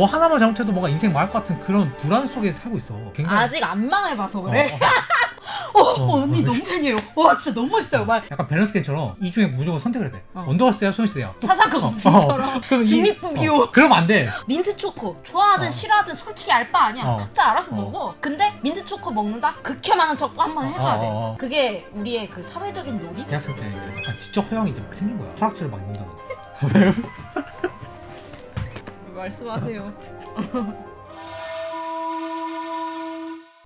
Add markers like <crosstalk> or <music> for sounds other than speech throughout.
뭐 하나만 잘못해도 뭔가 인생 망할 것 같은 그런 불안 속에 살고 있어. 굉장히 아직 안 망해봐서 어, 그래. 어. 어, <laughs> 어, 언니 어, 너무 팬이에요. 와 진짜 너무 멋있어요. 막 약간 밸런스 게임처럼 이 중에 무조건 선택을 해야 돼. 어. 언더걸스야, 소녀시대야. <laughs> 사상 검증처럼 그럼 이- 중립국이요. 어, 그러면 안 돼. 민트 초코 좋아하든 어. 싫어하든 솔직히 알 바 아니야. 어. 각자 알아서 어. 먹어. 근데 민트 초코 먹는다? 극혐하는 척도 한 번 해줘야 돼. 어, 어, 어. 그게 우리의 그 사회적인 놀이? 대학생 때 이제 약간 지적 허영이 이제 막 생긴 거야. 철학책을 막 읽는다. <laughs> 말씀하세요.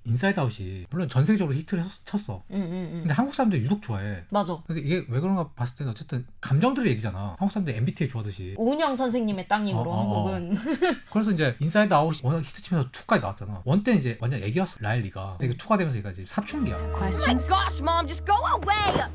인사이드 아웃이 물론 전 세계적으로 히트를 쳤- 쳤어. 응, 응, 응. 근데 한국 사람들이 유독 좋아해. 맞아. 그래서 이게 왜 그런가 봤을 때는 어쨌든 감정들의 얘기잖아. 한국 사람들이 MBTI 좋아하듯이. 오은영 선생님의 땅이므로 어, 어, 어. 한국은 <laughs> 그래서 이제 인사이드 아웃이 워낙 히트치면서 2까지 나왔잖아. 원 때 는 이제 완전 애기였어. 라일리가. 근데 이게 2가 되면서 얘가 이제 사춘기야. Questions? Gosh, Mom, just go away!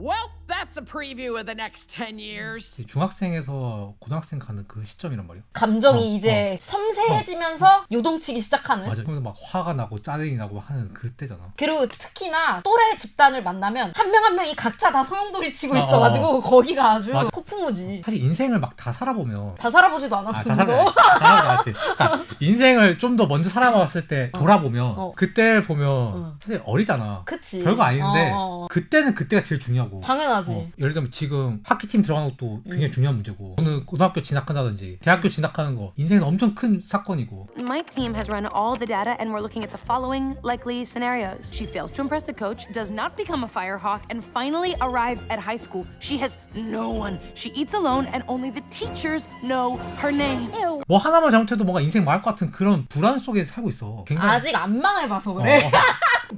Well, that's a preview of the next 10 years. 중학생에서 고등학생 가는 그 시점이란 말이야. 감정이 어, 이제 섬세해지면서 요동치기 시작하는 맞아. 그러면서 막 화가 나고 짜증이 나고 막 하는 그때잖아. 그리고 특히나 또래 집단을 만나면 한 명 한 명이 각자 다 소용돌이 치고 어, 있어가지고 거기가 아주 맞아. 폭풍우지 사실 인생을 막 다 살아보면 다 살아보지도 아, 않았어 다 살아. 살아 봤지. 그러니까 인생을 좀 더 먼저 살아봤을 때 돌아보면 어. 그때를 보면 어. 사실 어리잖아. 그치 별거 아닌데 어, 어, 어. 그때는 그때가 제일 중요하고. 당연하지 어, 예를 들면 지금 하키팀 들어가는 것도 굉장히 중요한 문제고 저는 고등학교 진학한다든지 대학교 진학하는 거 인생에서 엄청 큰 사건이고 My team has run all the data and we're looking at the following likely scenarios. She fails to impress the coach, does not become a firehawk, and finally arrives at high school. She has no one. She eats alone and only the teachers know her name. Ew. 뭐 하나만 잘못해도 뭔가 인생 망할 것 같은 그런 불안 속에 살고 있어 굉장히 아직 안 망해봐서 어, 그래 어. <laughs>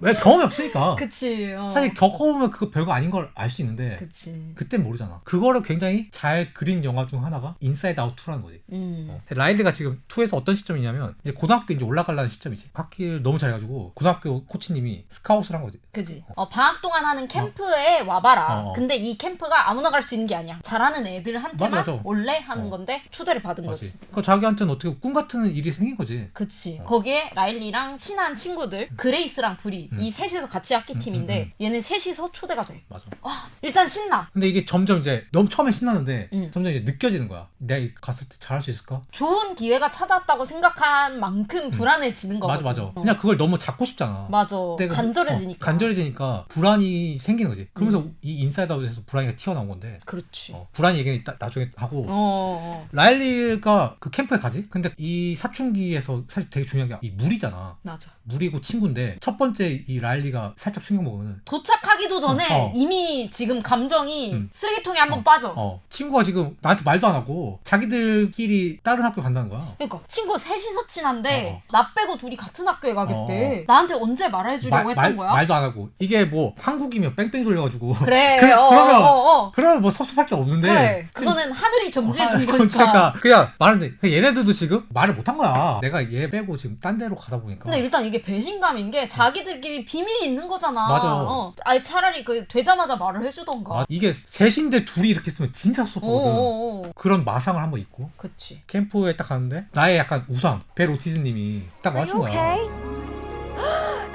왜 경험이 없으니까 <laughs> 그치 어. 사실 겪어보면 그거 별거 아닌 걸 알 수 있는데 그치 그땐 모르잖아 그거를 굉장히 잘 그린 영화 중 하나가 인사이드 아웃 2라는 거지 음. 어. 라일리가 지금 2에서 어떤 시점이냐면 이제 고등학교 이제 올라가려는 시점이지. 학기를 너무 잘해가지고 고등학교 코치님이 스카웃을 한 거지. 그지 어, 방학 동안 하는 캠프에 와봐라 어, 어. 근데 이 캠프가 아무나 갈 수 있는 게 아니야 잘하는 애들한테만 맞아, 맞아. 원래 하는 어. 건데 초대를 받은 거지. 그 자기한테는 어떻게 꿈 같은 일이 생긴 거지. 그치. 어. 거기에 라일리랑 친한 친구들, 그레이스랑 브리, 이 셋이서 같이 학기 팀인데, 얘네 셋이서 초대가 돼. 맞아. 와, 일단 신나. 근데 이게 점점 이제 너무 처음에 신나는데 응. 점점 이제 느껴지는 거야. 내가 이 갔을 때 잘할 수 있을까? 좋은 기회가 찾아왔다고 생각한 만큼 불안해지는. 음. 맞아 맞아. 어. 그냥 그걸 너무 잡고 싶잖아. 맞아. 내가- 간절해지니까. 어, 간절해지니까 불안이 생기는 거지. 그러면서 이 인사이드 아웃에서 불안이가 튀어나온 건데. 그렇지. 어. 어, 불안 얘기는 나, 나중에 하고 어, 어. 라일리가 그 캠프에 가지? 근데 이 사춘기에서 사실 되게 중요한 게 이 물이잖아. 맞아. 물이고 친구인데 첫 번째 이 라일리가 살짝 충격 먹으면 도착하기도 전에 어, 어. 이미 지금 감정이 음. 쓰레기통에 한번 어, 빠져. 어 친구가 지금 나한테 말도 안 하고 자기들끼리 다른 학교 간다는 거야. 그러니까 친구 셋이서 친한데 어, 나 빼고 둘이 같은 학교에 가겠대. 어, 나한테 언제 말해주려고 말- 했던 말- 거야? 말도 안 하고 이게 뭐 한국이면 뺑뺑 돌려가지고 <laughs> <laughs> 그래. 그- 어, 그러면 어, 어, 어. 그러면 뭐 섭섭할 게 없는데 그래. 지금- 그거는 하늘이 점지해 아, 준 거니까. 그러니까 그냥 말하는데 그 얘네들도 지금 말을 못 한 거야. 내가 얘 빼고 지금 딴 데로 가다 보니까. 근데 일단 이게 배신감인 게 자기들끼리 비밀이 있는 거잖아. 맞아. 어. 아니 차라리 그 되자마자 말을 해주던가. 아, 이게 셋인데 둘이 이렇게 쓰면 진짜 섭섭하거든. 어어어. 그런 마상을 한번 입고 그치. 캠프에 딱 갔는데 나의 약간 우상 벨 오티즈님이 딱 you 거야.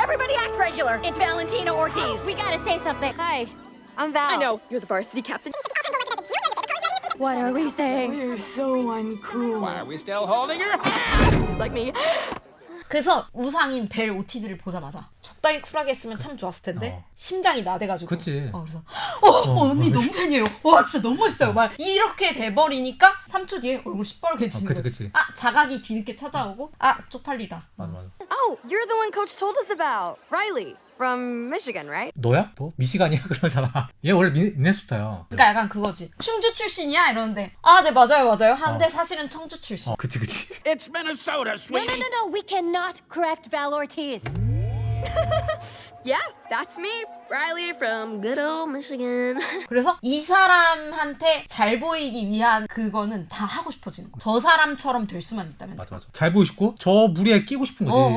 Everybody act regular. It's Valentina Ortiz. We gotta say something. Hi, I'm Val. I know, you're the varsity captain. What are we saying? You're so uncool. Why are we still holding her hand? Like me. 그래서 우상인 벨 오티즈를 보자마자 적당히 쿨하게 했으면 참 좋았을 텐데 어. 심장이 나대가지고. 그치. 어, 그래서 어, 언니 너무 팬이에요. 와 진짜 너무 멋있어요. 막 이렇게 돼버리니까 3초 뒤에 얼굴 시뻘개지는 어, 그치, 거지. 그치. 아 자각이 뒤늦게 찾아오고 아 쪽팔리다. 맞아 맞아. Oh, you're the one Coach told us about. Riley from Michigan, right? 너야? 너? 미시간이야? 그러잖아. 얘 원래 미, 미네소타야. 그러니까 약간 그거지. 충주 출신이야 이러는데 아 네 맞아요 맞아요 어. 사실은 청주 출신. 어, 그치 그치. It's Minnesota, No, no, sweetie. no, no. We cannot correct Val Ortiz. Yeah, that's me, Riley from good old Michigan. <laughs> 그래서 이 사람한테 잘 보이기 위한 그거는 다 하고 싶어지는 거야. 저 사람처럼 될 수만 있다면. 맞아 맞아. 잘 보이고 싶고 저 무리에 끼고 싶은 거지. 어, 어,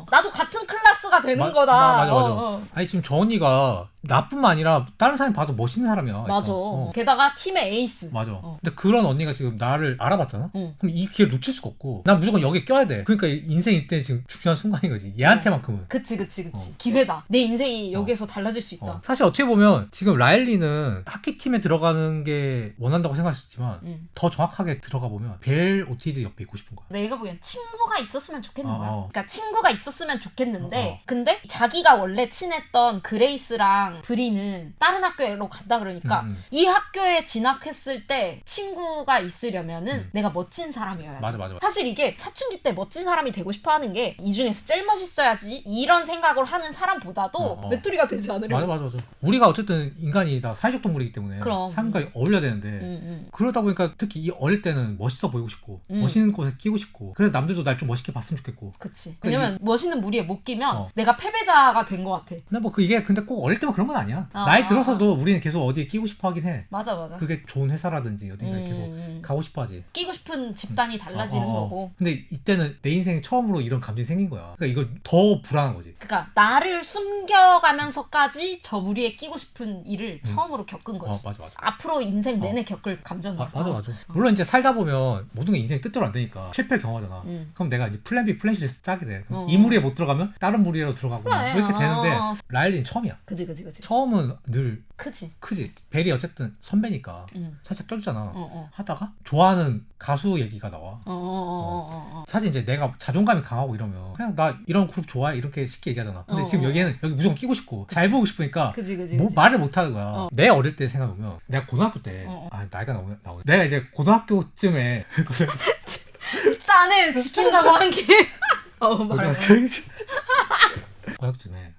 어. 나도 같은 클래스가 되는 마- 거다. 마- 맞아 맞아. 어, 어. 아니 지금 저 언니가 나뿐만 아니라 다른 사람이 봐도 멋있는 사람이야. 맞아. 어. 게다가 팀의 에이스. 맞아. 어. 근데 그런 언니가 지금 나를 알아봤잖아? 응. 그럼 이 기회를 놓칠 수가 없고, 난 무조건 여기에 껴야 돼. 그러니까 인생 이때 지금 중요한 순간인 거지. 얘한테만큼은. 그치 그치 그치 어. 기회다 내 인생이 여기에서 달라질 수 있다 어. 사실 어떻게 보면 지금 라일리는 하키팀에 들어가는 게 원한다고 생각할 수 있지만, 응. 더 정확하게 들어가 보면 벨 오티즈 옆에 있고 싶은 거야. 내가 보기엔 친구가 있었으면 좋겠는 어, 거야. 어. 그러니까 친구가 있었으면 좋겠는데, 어, 어. 근데 자기가 원래 친했던 그레이스랑 브리는 다른 학교로 간다 그러니까 음, 음. 이 학교에 진학했을 때 친구가 있으려면은 음. 내가 멋진 사람이어야 돼. 맞아, 맞아. 사실 이게 사춘기 때 멋진 사람이 되고 싶어 하는 게 이 중에서 제일 멋있어야지 이런 생각을 하는 사람보다 도 어, 어. 메뚜리가 되지 않으려고. 맞아, 맞아, 맞아. 우리가 어쨌든 인간이 다 사회적 동물이기 때문에 그럼. 사람과 어울려야 되는데, 응, 응. 그러다 보니까 특히 이 어릴 때는 멋있어 보이고 싶고 음. 멋있는 곳에 끼고 싶고 그래서 남들도 날 좀 멋있게 봤으면 좋겠고 그치. 그러니까 왜냐면 멋있는 무리에 못 끼면 어. 내가 패배자가 된 것 같아. 근데 뭐그 이게 근데 꼭 어릴 때만 그런 건 아니야 어, 나이 어, 들어서도 우리는 계속 어디에 끼고 싶어 하긴 해 맞아 맞아. 그게 좋은 회사라든지 어딘가에 음, 계속 음. 가고 싶어 하지 끼고 싶은 집단이 달라지는 어, 어, 어. 거고. 근데 이때는 내 인생 처음으로 이런 감정이 생긴 거야 그러니까 이거 더 불안한 거지 그러니까 나를 숨겨가면서까지 저 무리에 끼고 싶은 일을 처음으로 겪은 어 거지. 맞아 맞아 앞으로 인생 내내 겪을 감정이야. 아, 맞아 어. 맞아 물론 이제 살다 보면 모든 게 인생 뜻대로 안 되니까 실패를 경험하잖아 음. 그럼 내가 이제 플랜 B 플랜 C를 짜게 돼 그럼 어. 이 무리에 못 들어가면 다른 무리로 들어가고 그래, 뭐 이렇게 되는데 어. 라일리는 처음이야 그지 그지 그지. 처음은 늘 크지. 크지. 벨이 어쨌든 선배니까 응. 살짝 껴주잖아. 어, 어. 하다가 좋아하는 가수 얘기가 나와. 어, 어, 어, 어, 어. 사실 이제 내가 자존감이 강하고 이러면 그냥 나 이런 그룹 좋아해 이렇게 쉽게 얘기하잖아. 근데 어, 지금 어. 여기에는 여기 무조건 끼고 싶고 잘 보고 싶으니까 그지 그지. 뭐 그지. 말을 못 하는 거야. 어. 내 어릴 때 생각해보면 내가 고등학교 때 어, 어. 아, 나이가 나오네, 나오네. 내가 이제 고등학교쯤에 <laughs> 딴에 지킨다고 한 게. <laughs> 어 말해. 고등학교쯤에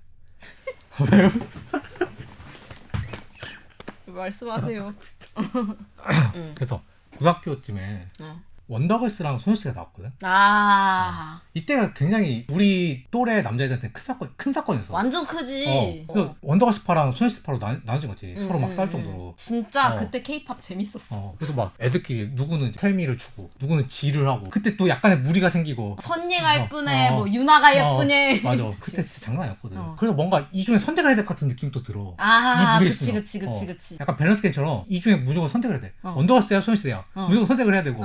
말씀하세요. <laughs> 그래서 고등학교쯤에 어. 원더걸스랑 소녀시대가 나왔거든. 아 이때가 굉장히 우리 또래 남자애들한테 큰 사건 큰 사건이었어. 완전 크지. 어. 그래서 원더걸스파랑 소녀시대파로 나, 나눠진 거지. 음, 서로 막 음, 음. 정도로. 진짜 어. 그때 케이팝 재밌었어. 어. 그래서 막 애들끼리 누구는 텔미를 주고 누구는 지를 하고 그때 또 약간의 무리가 생기고 선예가 어, 예쁘네, 어. 뭐 유나가 예쁘네. 어, 맞아. <laughs> 그때 진짜 장난 아니었거든. 어. 그래서 뭔가 이 중에 선택을 해야 될 것 같은 느낌이 또 들어. 아, 그치. 그치, 그치, 어. 그치. 약간 밸런스 게임처럼 이 중에 무조건 선택을 해야 돼. 어. 원더걸스야 소녀시대야. 어. 무조건 선택을 해야 되고.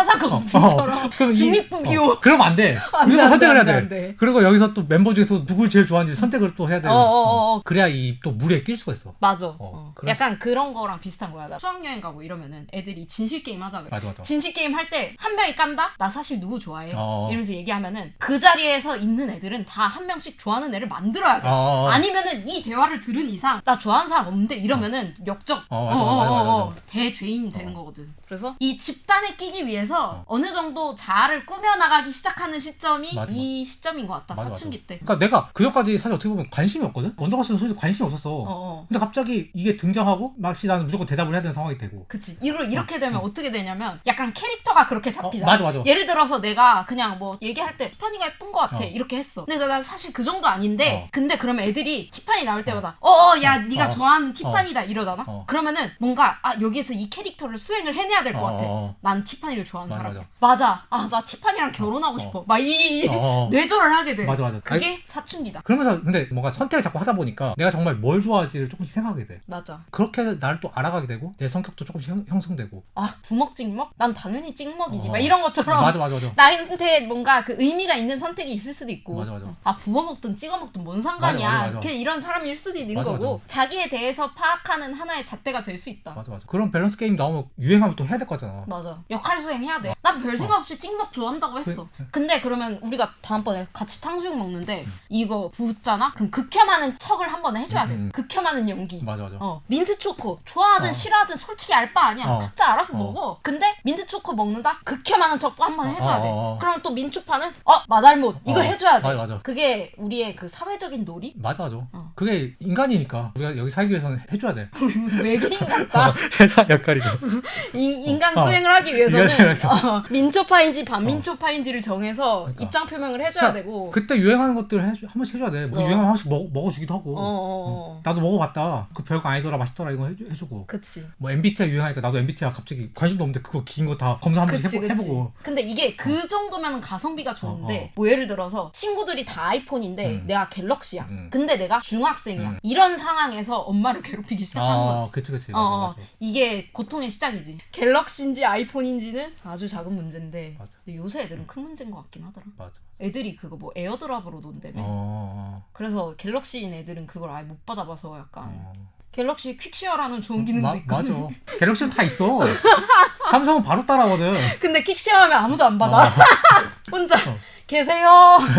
어, 어. 그럼 이- 중립국이요. 어, 그러면 안 돼. 안 돼, 무조건 안 선택을 돼, 해야 안 돼, 돼. 안 돼. 그리고 여기서 또 멤버 중에서 누굴 제일 좋아하는지 선택을 또 해야 돼. 어, 어, 어, 어. 그래야 이또 무리에 낄 수가 있어. 맞아. 어, 어. 그래서- 약간 그런 거랑 비슷한 거야. 나 수학여행 가고 이러면은 애들이 진실 게임 하자 그래. 맞아, 맞아. 진실 게임 할 때 한 명이 깐다? 나 사실 누구 좋아해? 어. 이러면서 얘기하면은 그 자리에서 있는 애들은 다 한 명씩 좋아하는 애를 만들어야 돼. 어, 어, 어. 아니면은 이 대화를 들은 이상 나 좋아하는 사람 없는데 이러면은 역적 어, 맞아, 맞아, 맞아, 맞아. 대죄인 되는 어. 거거든. 그래서 이 집단에 끼기 위해서 어. 느 정도 자아를 꾸며 나가기 시작하는 시점이 맞아, 이 시점인 것 같다. 맞아, 사춘기 맞아. 때. 그러니까 내가 그 전까지 사실 어떻게 보면 관심이 없거든. 원더걸스는 솔직히 관심이 없었어. 어, 어. 근데 갑자기 이게 등장하고 막시 나는 무조건 대답을 해야 되는 상황이 되고. 그치. 이걸 이렇게 되면 어. 떻게 되냐면 약간 캐릭터가 그렇게 잡히잖아. 어, 맞아, 맞아. 예를 들어서 내가 그냥 뭐 얘기할 때 티파니가 예쁜 것 같아. 어. 이렇게 했어. 근데 나, 나 사실 그 정도 아닌데 어. 근데 그러면 애들이 티파니 나올 때마다 어어 야 네가 어. 좋아하는 티파니다 이러잖아. 어. 그러면은 뭔가 아 여기에서 이 캐릭터를 수행을 해내야 될것 어, 같아. 어. 난 티파니를 좋아 하는 맞아, 사람이야. 맞아. 아 나 티파니랑 결혼하고 어. 싶어. 막이 어. 뇌절을 하게 돼. 맞아, 맞아. 그게 사춘기다. 그러면서 근데 뭔가 선택을 자꾸 하다 보니까 내가 정말 뭘 좋아할지를 조금씩 생각하게 돼. 맞아. 그렇게 나를 또 알아가게 되고 내 성격도 조금씩 형, 형성되고. 아 부먹 찍먹? 난 당연히 찍먹이지. 어. 막 이런 것처럼 맞아, 맞아, 맞아. 나한테 뭔가 그 의미가 있는 선택이 있을 수도 있고 맞아, 맞아. 아 부어 먹든 찍어 먹든 뭔 상관이야 맞아, 맞아, 맞아. 그냥 이런 사람일 수도 있는 맞아, 거고 자기에 대해서 파악하는 하나의 잣대가 될 수 있다 맞아, 맞아. 그런 밸런스 게임 나오면 유행하면 또 해야 될 거잖아. 맞아. 역할 수행해 야 돼. 난 별 생각 없이 찍먹 좋아한다고 했어. 근데 그러면 우리가 다음번에 같이 탕수육 먹는데 이거 붓잖아? 그럼 극혐하는 척을 한 번 해줘야 돼. 음, 음. 극혐하는 연기. 맞아, 맞아. 어, 민트 초코 좋아하든 어. 싫어하든 솔직히 알 바 아니야. 어. 각자 알아서 어. 먹어. 근데 민트 초코 먹는다? 극혐하는 척도 한 번 해줘야 어, 돼. 어, 어. 그러면 또 민초파는 어 마달못 이거 어. 해줘야 돼. 맞아, 맞아. 그게 우리의 그 사회적인 놀이? 맞아, 맞아. 어. 그게 인간이니까 우리가 여기 살기 위해서는 해줘야 돼. <laughs> 외계인 같다. <laughs> 회사 역할이고. 인, 인간 어. 수행을 하기 인간 위해서는 수행을 어, 민초파인지 반민초파인지를 정해서 그러니까. 입장 표명을 해줘야 되고. 그때 유행하는 것들 해, 한 번씩 해줘야 돼. 뭐 어. 유행하면 한 번씩 먹, 먹어주기도 하고. 어, 어, 어. 나도 먹어봤다. 그 별거 아니더라, 맛있더라 이거 해주, 해주고. 그치. 뭐 MBTI 유행하니까 나도 MBTI 갑자기 관심도 없는데 그거 긴 거 다 검사 한 번씩 그치, 해보, 그치. 해보고. 근데 이게 그 정도면 가성비가 좋은데, 어, 어. 뭐 예를 들어서 친구들이 다 아이폰인데 음. 내가 갤럭시야. 음. 근데 내가 중학생이야. 음. 이런 상황에서 엄마를 괴롭히기 시작하는 아, 거지. 그치 그치. 어, 맞아, 어, 맞아. 이게 고통의 시작이지. 갤럭시인지 아이폰인지는 아주 작은 문제인데 맞아. 근데 요새 애들은 큰 문제인 것 같긴 하더라. 맞아. 애들이 그거 뭐 에어드랍으로 논다며. 어, 어, 그래서 갤럭시인 애들은 그걸 아예 못 받아봐서 약간 어. 갤럭시 퀵쉐어라는 좋은 기능도 마, 있고. 맞아. <laughs> 갤럭시는 다 있어. <laughs> 삼성은 바로 따라거든. 근데 퀵쉐어하면 아무도 안 받아. 어. <laughs> 혼자 어. 계세요.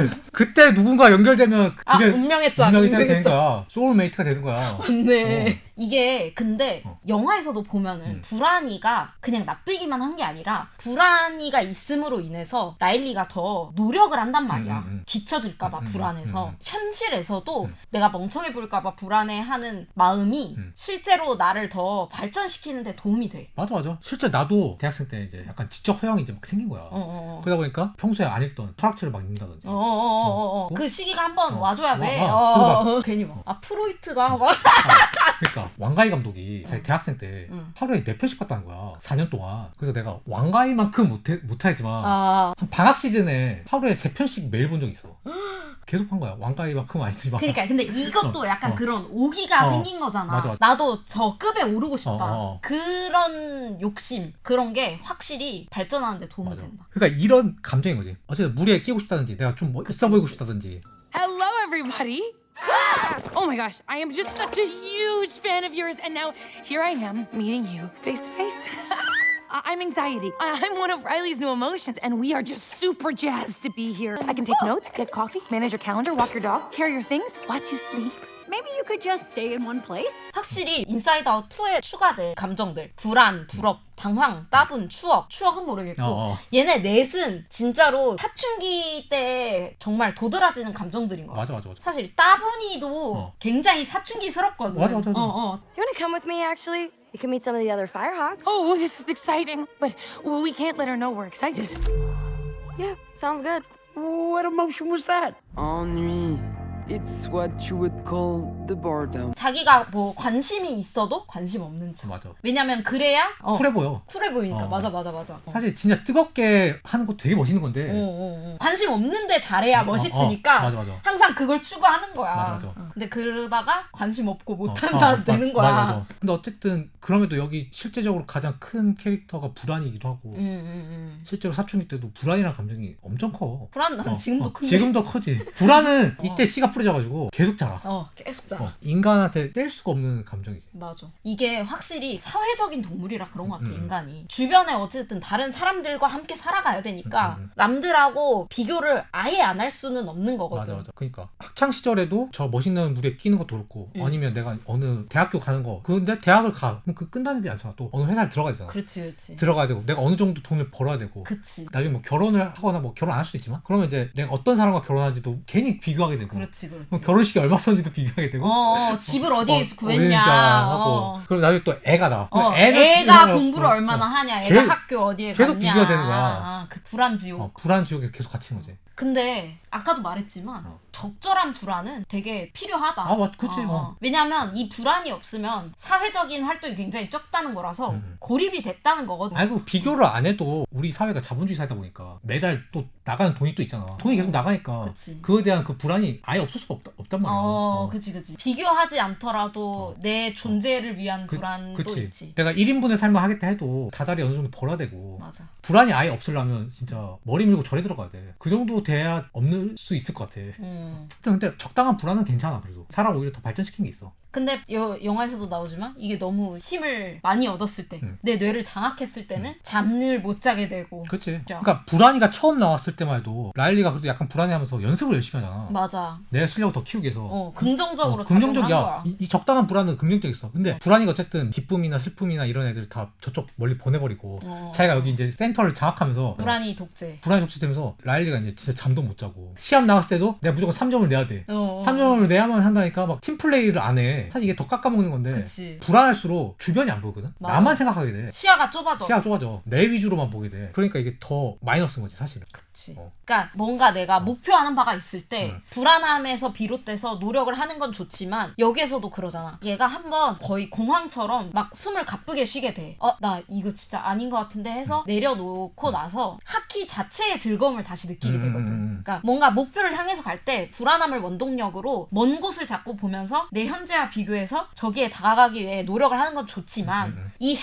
<laughs> 그때 누군가 연결되면 아 그게 운명했자. 운명이 되는 운명했자. 거야. 소울메이트가 되는 거야. 네. 이게 근데 어. 영화에서도 보면은 음. 불안이가 그냥 나쁘기만 한 게 아니라 불안이가 있음으로 인해서 라일리가 더 노력을 한단 말이야. 음, 음, 음. 뒤처질까봐 음, 음, 불안해서. 음, 음. 현실에서도 음. 내가 멍청해 보일까봐 불안해하는 마음이 음. 실제로 나를 더 발전시키는데 도움이 돼. 맞아 맞아. 실제 나도 대학생 때 이제 약간 지적 허영이 이제 막 생긴 거야. 어, 어, 어. 그러다 보니까 평소에 안 읽던 철학 책을 막 읽는다든지. 어, 어, 어, 어, 어. 어? 그 시기가 한번 어. 와줘야 돼. 와, 어, 와. 어. 괜히 막. 아, 프로이트가 막. 그러니까 왕가희 감독이 자기 대학생 때 응. 하루에 네 편씩 봤다는 거야. 4년 동안. 그래서 내가 왕가희만큼 못해 못하지만 아. 한 방학 시즌에 하루에 세 편씩 매일 본 적 있어. 계속 한 거야. 왕가희만큼 아니지만. 그러니까 근데 <laughs> 이것도 어, 약간 어. 그런 오기가 어. 생긴 거잖아. 맞아, 맞아. 나도 저 급에 오르고 싶다. 어, 어. 그런 욕심 그런 게 확실히 발전하는데 도움이 맞아. 된다. 그러니까 이런 감정인 거지. 어쨌든 무리에 끼고 싶다든지 내가 좀 뭐- 있어 보이고 싶다든지. Hello, everybody. <gasps> Oh my gosh, I am just such a huge fan of yours, and now here I am meeting you face to face. <laughs> I- I'm anxiety. I- I'm one of Riley's new emotions, and we are just super jazzed to be here. I can take notes, get coffee, manage your calendar, walk your dog, carry your things, watch you sleep. Maybe you could just stay in one place? 확실히 인사이드 아웃 2에 추가된 감정들 불안, 부럽, 당황, 따분, 추억 추억은 모르겠고 어, 어. 얘네 넷은 진짜로 사춘기 때 정말 도드라지는 감정들인 거야. 맞아 맞아 맞아. 사실 따분이도 어. 굉장히 사춘기스럽거든. 맞아, 맞아, 맞아. 어, 어. Do you want to come with me, actually? You can meet some of the other Firehawks. Oh, this is exciting, but we can't let her know we're excited. Yeah, sounds good. What emotion was that? Ennui. It's what you would call the boredom. 자기가 뭐 관심이 있어도 관심 없는 척. 맞아. 왜냐면 그래야 어, 쿨해 보여. 쿨해 보이니까. 어. 맞아 맞아 맞아. 어. 사실 진짜 뜨겁게 하는 거 되게 멋있는 건데. 어, 어, 어. 관심 없는데 잘해야 어, 멋있으니까 어, 맞아, 맞아. 항상 그걸 추구하는 거야. 맞아, 맞아. 어. 근데 그러다가 관심 없고 못하는 어, 사람 어, 되는 맞- 거야. 맞아, 맞아. 근데 어쨌든 그럼에도 여기 실제적으로 가장 큰 캐릭터가 불안이기도 하고 음, 음, 음. 실제로 사춘기 때도 불안이라는 감정이 엄청 커. 불안 난 어, 지금도 어, 큰데. 지금도 크지. 불안은 <laughs> 이때 씨가 뿌 려져가지고 계속 자라. 어 계속 자. 어, 인간한테 뗄 수가 없는 감정이지. 맞아. 이게 확실히 사회적인 동물이라 그런 것 같아, 음, 음. 인간이. 주변에 어쨌든 다른 사람들과 함께 살아가야 되니까 음, 음. 남들하고 비교를 아예 안 할 수는 없는 거거든. 맞아 맞아. 그러니까 학창 시절에도 저 멋있는 무리에 끼는 것도 그렇고 음. 아니면 내가 어느 대학교 가는 거 근데 대학을 가 그럼 그 끝나는 게 않잖아. 또 어느 회사를 들어가야 되잖아. 그렇지, 그렇지. 들어가야 되고 내가 어느 정도 돈을 벌어야 되고 그치. 나중에 뭐 결혼을 하거나 뭐 결혼 안 할 수도 있지만 그러면 이제 내가 어떤 사람과 결혼하지도 괜히 비교하게 되고 그렇지, 그렇지. 뭐 결혼식이 얼마 썼는지도 비교하게 되고 어, 어, 집을 어디에서 어, 구했냐. 하고 어. 그리고 나중에 또 애가 나 어, 애가 또- 공부를 어, 얼마나 어. 하냐, 애가 계속- 학교 어디에 계속 갔냐. 비교가 되는 거야. 아, 그 불안 지옥. 어, 불안 지옥에 계속 갇히는 거지 근데 아까도 말했지만 어. 적절한 불안은 되게 필요하다. 아, 맞- 그치, 어. 왜냐면 이 불안이 없으면 사회적인 활동이 굉장히 적다는 거라서 음. 고립이 됐다는 거거든. 아이고 비교를 안 해도 우리 사회가 자본주의 사회다 보니까 매달 또 나가는 돈이 또 있잖아 돈이 계속 나가니까 그치. 그에 대한 그 불안이 아예 없을 수가 없다, 없단 말이야 어, 어. 그치, 그치. 비교하지 않더라도 내 존재를 위한 그- 불안도 그치. 있지. 내가 1인분의 삶을 하겠다 해도 다달이 어느 정도 벌어야 되고 맞아. 불안이 아예 없으려면 진짜 머리 밀고 절에 들어가야 돼 그 정도 돼야 없는 수 있을 것 같아 음. 근데 적당한 불안은 괜찮아 그래도. 사람 오히려 더 발전시킨 게 있어 근데 여, 영화에서도 나오지만 이게 너무 힘을 많이 얻었을 때, 음. 내 뇌를 장악했을 때는 잠을 못 자게 되고. 그치 그죠. 그러니까 불안이가 처음 나왔을 때만 해도 라일리가 그래도 약간 불안해하면서 연습을 열심히 하잖아 맞아. 내 실력을 더 키우기 위해서 어, 긍정적으로 어, 긍정적이야. 이, 이 적당한 불안은 긍정적 있어. 근데 불안이가 어쨌든 기쁨이나 슬픔이나 이런 애들 다 저쪽 멀리 보내버리고 어. 자기가 여기 이제 센터를 장악하면서 불안이 독재. 불안이 독치되면서 라일리가 이제 진짜 잠도 못 자고 시합 나갔을 때도 내가 무조건 3점을 내야 돼. 어. 3점을 내야만 한다니까 막 팀플레이를 안 해. 사실 이게 더 깎아먹는 건데 그치. 불안할수록 주변이 안 보이거든. 맞아. 나만 생각하게 돼. 시야가 좁아져. 시야 좁아져. 내 위주로만 보게 돼. 그러니까 이게 더 마이너스인 거지 사실은. 그치. 어. 그러니까 뭔가 내가 목표하는 바가 있을 때 음. 불안함에서 비롯돼서 노력을 하는 건 좋지만 여기에서도 그러잖아. 얘가 한번 거의 공황처럼 막 숨을 가쁘게 쉬게 돼. 어, 나 이거 진짜 아닌 것 같은데 해서 내려놓고 나서 하키 자체의 즐거움을 다시 느끼게 음, 되거든. 음, 음. 그러니까 뭔가 목표를 향해서 갈 때 불안함을 원동력으로 먼 곳을 자꾸 보면서 내 현재와 비교해서 저기에 다가가기 위해 노력을 하는 건 좋지만 음, 음, 음. 이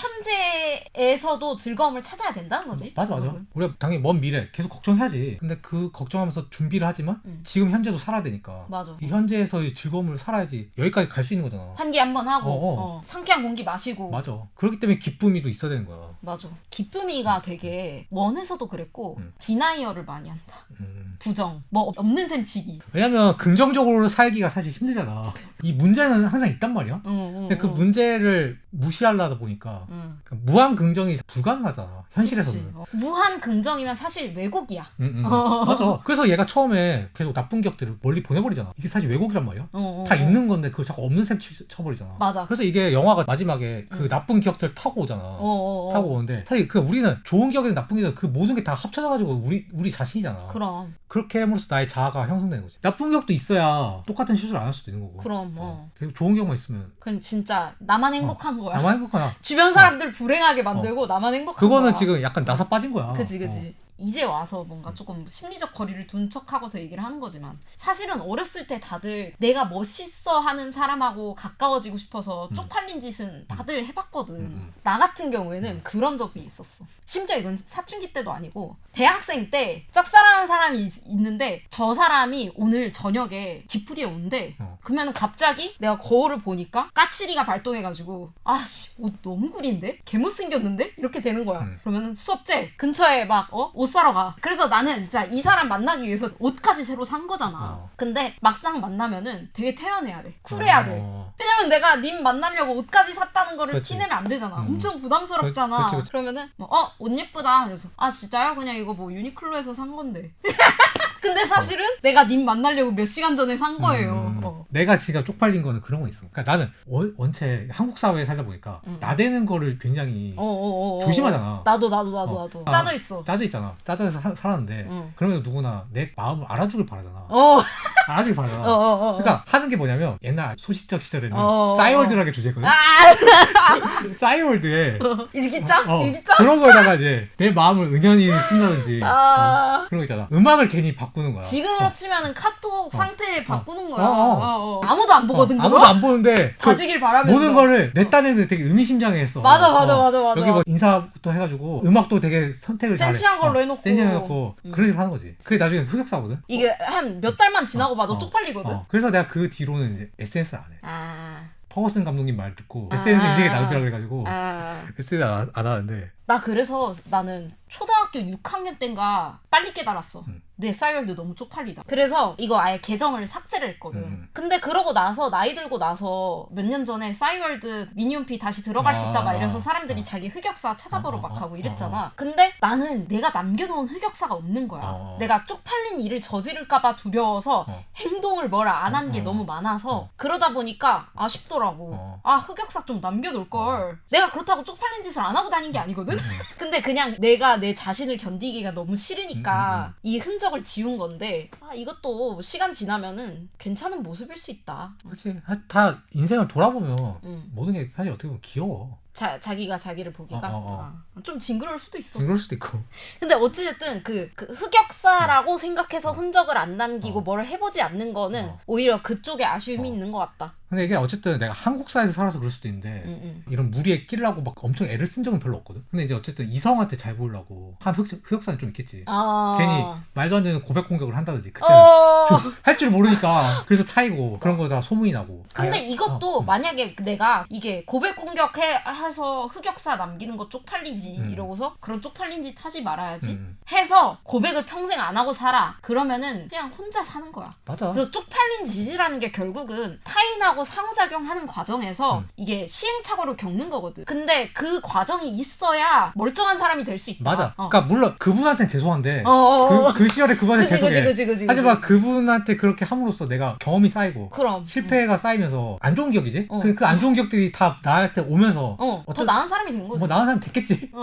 현재에서도 즐거움을 찾아야 된다는 거지. 맞아 맞아 결국은. 우리가 당연히 먼 미래 계속 걱정해야 지 근데 그 걱정하면서 준비를 하지만 음. 지금 현재도 살아야 되니까 맞아. 이 현재에서의 즐거움을 살아야지 여기까지 갈 수 있는 거잖아 환기 한번 하고 어, 어. 어, 상쾌한 공기 마시고 맞아 그렇기 때문에 기쁨이도 있어야 되는 거야 맞아. 기쁨이가 되게 원에서도 그랬고 음. 디나이어를 많이 한다. 음. 부정, 뭐 없는 셈 치기. 왜냐면 긍정적으로 살기가 사실 힘들잖아 <laughs> 이 문제는 항상 있단 말이야 응, 응, 근데 그 응. 문제를 무시하려다 보니까 응. 그 무한 긍정이 불가능하잖아. 현실에서는 어. 무한 긍정이면 사실 왜곡이야. 응, 응. 어. 맞아 그래서 얘가 처음에 계속 나쁜 기억들을 멀리 보내버리잖아 이게 사실 왜곡이란 말이야 어, 어, 다 어. 있는 건데 그걸 자꾸 없는 셈 치- 쳐버리잖아 맞아. 그래서 이게 영화가 마지막에 그 응. 나쁜 기억들 타고 오잖아 어, 어, 어. 타고 오는데 사실 그 우리는 좋은 기억이든 나쁜 기억이든 그 모든 게 다 합쳐져가지고 우리 우리 자신이잖아 그럼, 그렇게 함으로써 나의 자아가 형성되는 거지 나쁜 기억도 있어야 똑같은 실수를 안 할 수도 있는 거고 그럼, 어. 계속 좋은 기억만 있으면 그럼 진짜 나만 행복한 거야. 나만 행복하나 <laughs> 주변 사람들 불행하게 만들고 나만 행복한 어. 그거는 거야. 지금 약간 나사 빠진 거야 그지 그지. 어. 이제 와서 뭔가 조금 심리적 거리를 둔 척하고서 얘기를 하는 거지만 사실은 어렸을 때 다들 내가 멋있어 하는 사람하고 가까워지고 싶어서 쪽팔린 짓은 다들 해봤거든. 음. 나 같은 경우에는 그런 적이 있었어. 심지어 이건 사춘기 때도 아니고 대학생 때 짝사랑하는 사람이 있, 있는데 저 사람이 오늘 저녁에 기풀이에 온대. 어. 그러면 갑자기 내가 거울을 보니까 까칠이가 발동해가지고 아씨 옷 너무 구린데 개 못생겼는데 이렇게 되는 거야. 음. 그러면 수업제 근처에 막 어? 옷 사러 가. 그래서 나는 진짜 이 사람 만나기 위해서 옷까지 새로 산 거잖아. 어. 근데 막상 만나면은 되게 태연해야 돼. 쿨해야 돼. 어. 왜냐면 내가 님 만나려고 옷까지 샀다는 거를 그치. 티내면 안 되잖아. 음. 엄청 부담스럽잖아. 그- 그치, 그치. 그러면은 뭐, 어, 옷 예쁘다. 그래서 아 진짜요? 그냥 이거 뭐 유니클로에서 산 건데. <laughs> 근데 사실은 내가 님 만나려고 몇 시간 전에 산 거예요. 음. 어. 내가 지금 쪽팔린 거는 그런 거 있어. 그러니까 나는 원, 원체 한국 사회에 살다 보니까 음. 나대는 거를 굉장히 어, 어, 어, 어. 조심하잖아. 나도 나도 나도 어. 나도 아, 짜져 있어. 짜져 있잖아. 짜져서 사- 살았는데 응. 그러면 누구나 내 마음을 알아주길 바라잖아. 어, <laughs> 알아주길 바라잖아. 어, 어, 어. 그러니까 하는 게 뭐냐면 옛날 소시적 시절에는 어, 어, 어. 싸이월드라게 주제거든. 아, <laughs> 싸이월드에 일기장? 어, 일기장? 그런 거에다가 이제 내 마음을 은연히 쓴다든지 아. 어, 그런 거 있잖아. 음악을 괜히 바 꾸는 거야. 지금으로 치면은 카톡 상태 바꾸는 거야. 어, 어. 어, 어. 아무도 안 보거든. 어, 그거? 아무도 안 보는데 그 봐주길 바라면서. 모든 거를 내 딴에는 되게 의미심장해 했어. 맞아, 맞아, 어. 맞아, 맞아. 여기 뭐 인사부터 해가지고 음악도 되게 선택을 잘해. 센치한 걸로 어, 해놓고. 센치한 해놓고 음. 그런 식으로 하는 거지. 그게 나중에 흑역사거든. 이게 한몇 달만 지나고 봐도 어. 쪽팔리거든. 어, 그래서 내가 그 뒤로는 이제 SNS를 안 해. 아, 퍼거슨 감독님 말 듣고 아. SNS 인생의 낭비라 그래가지고 아. SNS 안, 안 하는데 나 그래서 나는 초등학교 6학년 땐가 빨리 깨달았어. 음. 내 싸이월드 너무 쪽팔리다. 그래서 이거 아예 계정을 삭제를 했거든. 음. 근데 그러고 나서 나이 들고 나서 몇 년 전에 싸이월드 미니홈피 다시 들어갈 수 있다 막 아. 이래서 사람들이 어. 자기 흑역사 찾아보러 어, 어, 막 어, 하고 어, 이랬잖아. 근데 나는 내가 남겨놓은 흑역사가 없는 거야. 어. 내가 쪽팔린 일을 저지를까봐 두려워서 어. 행동을 뭐라 안한게 어, 어. 너무 많아서 어. 그러다 보니까 아쉽더라고. 어. 아 흑역사 좀 남겨놓을 걸. 내가 그렇다고 쪽팔린 짓을 안 하고 다닌 게 아니거든. 음. <laughs> 근데 그냥 내가 내 자신을 견디기가 너무 싫으니까 음, 음, 이 흔적을 지운 건데 아 이것도 시간 지나면은 괜찮은 모습일 수 있다. 그렇지 다- 다 인생을 돌아보면 음. 모든 게 사실 어떻게 보면 귀여워. 자 자기가 자기를 보기가 어, 어, 어. 아, 좀 징그러울 수도 있어. 징그러울 수도 있고. 근데 어찌됐든 그, 그 흑역사라고 생각해서 흔적을 안 남기고 어. 뭘 해보지 않는 거는 어. 오히려 그쪽에 아쉬움이 어. 있는 것 같다. 근데 이게 어쨌든 내가 한국 사회에서 살아서 그럴 수도 있는데 응, 응. 이런 무리에 끼려고 막 엄청 애를 쓴 적은 별로 없거든. 근데 이제 어쨌든 이성한테 잘 보이려고 한 흑, 흑역사는 좀 있겠지. 아. 괜히 말도 안 되는 고백 공격을 한다든지 그때는 어. 할 줄 모르니까 그래서 차이고 그런 거 다 소문이 나고. 근데 아, 이것도 어, 음. 만약에 내가 이게 고백 공격해 해서 흑역사 남기는 거 쪽팔리지 음. 이러고서 그런 쪽팔린 짓 하지 말아야지 음. 해서 고백을 평생 안 하고 살아 그러면은 그냥 혼자 사는 거야. 맞아. 그래서 쪽팔린 짓이라는 게 결국은 타인하고 상호작용하는 과정에서 음. 이게 시행착오를 겪는 거거든. 근데 그 과정이 있어야 멀쩡한 사람이 될 수 있다. 맞아. 어. 그러니까 물론 그분한테는 죄송한데 어, 어, 어. 그, 그 시절에 그분한테 그지, 죄송해. 그지, 그지, 그지, 하지만 그지. 그분한테 그렇게 함으로써 내가 경험이 쌓이고 그럼 실패가 쌓이면서 안 좋은 기억이지? 어. 그안 좋은 기억들이 다 나한테 오면서 어, 더 어떤- 나은 사람이 된 거지. 뭐 나은 사람 됐겠지. <laughs>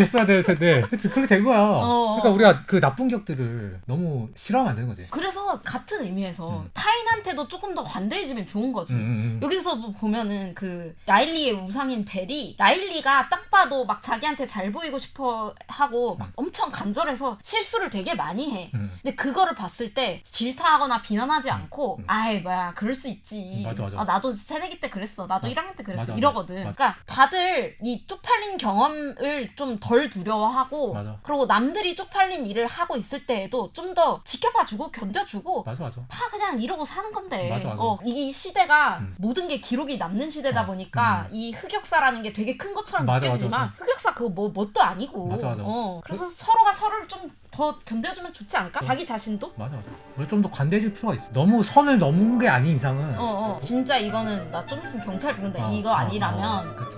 됐어야 될 텐데 하여튼 그렇게 된 거야. 어. 그러니까 우리가 그 나쁜 기억들을 너무 싫어하면 안 되는 거지. 그래서 같은 의미에서 음. 타인한테도 조금 더 관대해지면 좋은 거지. 음, 음, 음. 여기서 뭐 보면은 그 라일리의 우상인 벨이 라일리가 딱 봐도 막 자기한테 잘 보이고 싶어 하고 막 엄청 간절해서 실수를 되게 많이 해. 음. 근데 그거를 봤을 때 질타하거나 비난하지 않고 음. 아이 뭐야 그럴 수 있지. 음, 맞아, 맞아. 아, 나도 새내기 때 그랬어. 나도 맞아. 1학년 때 그랬어. 맞아, 맞아. 이러거든. 맞아. 그러니까 다들 이 쪽팔린 경험을 좀덜 두려워하고 맞아. 그리고 남들이 쪽팔린 일을 하고 있을 때에도 좀 더 지켜봐주고 견뎌주고 맞아 맞아. 다 그냥 이러고 사는 건데 맞아, 맞아. 어, 이 시대가 음. 모든 게 기록이 남는 시대다 어, 보니까 음. 이 흑역사라는 게 되게 큰 것처럼 맞아, 맞아, 느껴지지만 맞아. 흑역사 그거 뭐 뭣도 아니고 맞아, 맞아. 어, 그래서 서로가 서로를 좀 더 견뎌주면 좋지 않을까? 자기 자신도? 맞아 맞아. 우리 좀 더 관대해질 필요가 있어. 너무 선을 넘은 게 아닌 이상은. 어, 어. 진짜 이거는 나 좀 있으면 경찰 부른다 어, 이거 어, 아니라면 어, 그치.